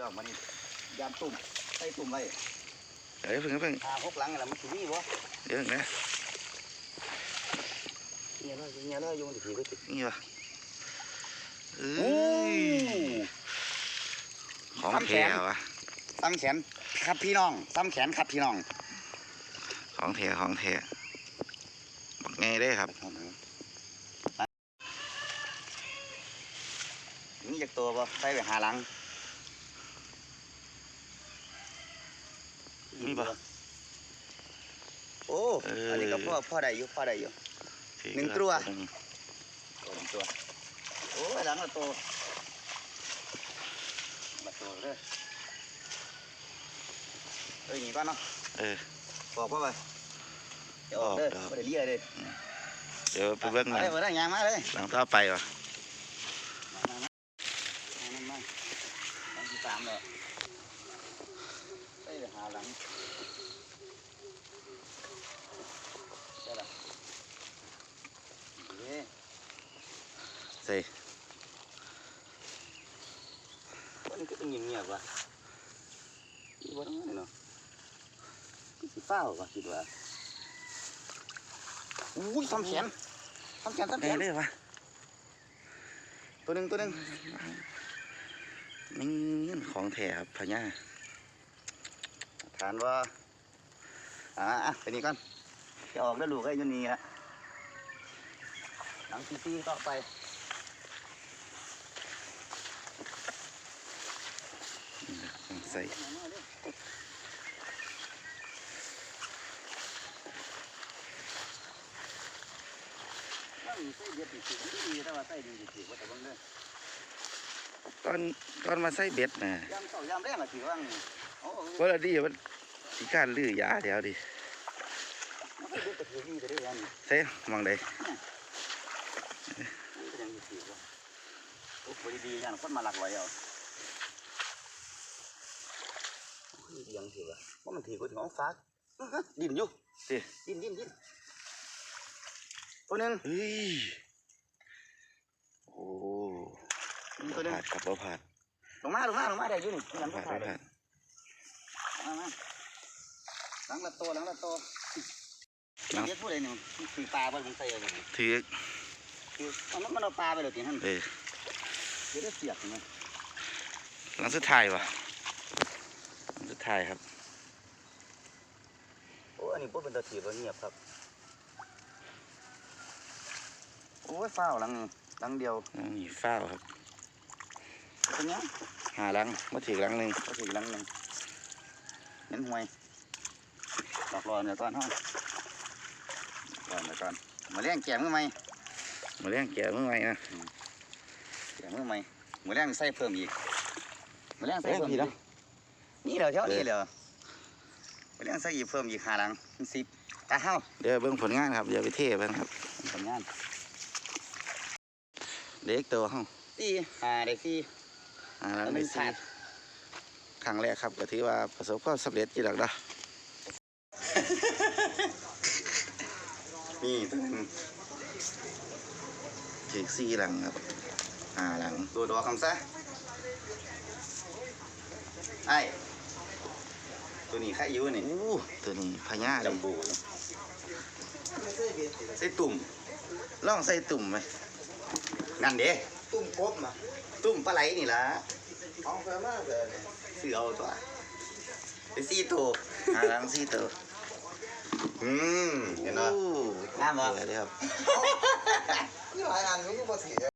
เรื่องมันนี่ยามตุ่มใส่ตุ่มไว้เดี๋ยวเพิ่งเพิ่งหาหกหลังอะไรมันสิมีบ่เดี๋ยวเพิ่งนะเงี้ยเลยเงี้ยเลยโยนถีไปติดนี่วะเอ้โอ้ยของแท้วะซ้ำแขนครับพี่น้องซ้ำแขนครับพี่น้อง ของแท้ของแท้บอกไงได้ครับนี่จากตัวบ่ใส่ไปหาหลัง มีปะโอ้เอออัอันนี้ก็พ่อพ่อได้อยู่พ่อได้อยู่ถือหนึ่งตัวหนึ่งตัวหนึ่งตัวโอ้ยหลังละตัวละตัวเลยเอ้ยหนีก่อนเนาะเออบอกพ่อไปเดี๋ยวออกเด้อออกครับไม่ได้เลี้ยเลยเดี๋ยวไปเบิ้งหมาลังเลยมาเลยยางมาเลยหลังต่อไปวะ ใส่วันนี้ก็เป็นเงียบๆว่ะอีบ่ต้องนั่นเนาะก็สิเฝ้าว่ะคิดว่าอุ้ยทำแขนทำแขนทำไงแขนได้วะตัวหนึ่งตัวหนึ่งนี่ของแท้ครับพญา ฐานว่าอ่าไปนี่ก่อนจะออกแล้วลูกไอ้ยูนี่ฮะหลังซีซีต่อไปใส่ตอนตอนมาใส่เบ็ดนะยามเสายามแรงอะถือว่าโอ้ ว่าละดีมันสีการลือยาเดี๋ยวดิมันใส่เบียดแต่ถือดีแต่ได้ยังใส่มองได้ก็ยังถือว่าโอ้บดีๆอย่างคนมาหลักไว้เอาดียังถือว่าว่ามันถือกูถึงเอาฟ้าดินอยู่สิดินดินดินตัวหนึ่งเฮ้ยโอ้มีบ่ตัวหนึ่งผาดครับบ่ผาดลงมาลงมาลงมาได้อยู่นี่ยับ่งไม่ผาดขาดบ่เลยผาด มามาหลังละตัวหลังละตัวหลัง เดี๋ยวพูดอะไรหนึ่งคือปลาบ้านผมใส่อะไรนี่ถือคือมันมันเอาปลาไปเลยทีนั้นเออเดี๋ยวได้เสียบใช่ไหมหลังสุดท้ายวะหลังสุดท้ายครับโอ้อันนี้พวกเป็นตะถีบว่าเงียบครับโอ้ยเฝ้าหลังนี่หลังเดียวนี่ฟ้าวครับเป็นยังหาหลังมาถือหลังหนึ่งก็ถือหลังหนึ่ง เน้นหวยหลอกรอเดี๋ยวก่อนห้องรอเดี๋ยวก่อนมาเลี้ยงแกะมือไหมมาเลี้ยงแก่เมื่อไหร่นะแกะมือไหมมาเลี้ยงใส่เพิ่มอีกมาเลี้ยงใส่เอ้ยเพิ่มพี่อีกเนาะนี่เหรอเท่านี้เหรอมาเลี้ยงใส่อีกเพิ่มอีกห้าหลังเป็นสิบตาเฮ้าเดี๋ยวเบิ่งผลงานครับเดี๋ยวไปเทเบิ่งครับผลงานเด็กตัวห้องสี่ห้าได้สี่หาหลังแล้วในมันซีขาดค รั้งแรกครับก็ถือว่าประสบความสำเร็จจีดอกเนาะนี่ตัวนึงถือซีหลังครับหาหลังตัวดอกคำซะไอ้ตัวนี้ใครอยู่นี่อู้ตัวนี้พญาเลยจัมโบูใส่ตุ่มลองใส่ตุ่มไหมนั่นเด้ตุ่มกบมาตุ่มปลาไหลนี่ล่ะเอาไปมากเลยเนี่ย ซื้อเอาตัวไปสี่ตัวหาหลังซีตัวอืมเห็นบ่อู้งามบ่เดี๋ยวเลยครับนี่หลายอันนี้ก็มาสี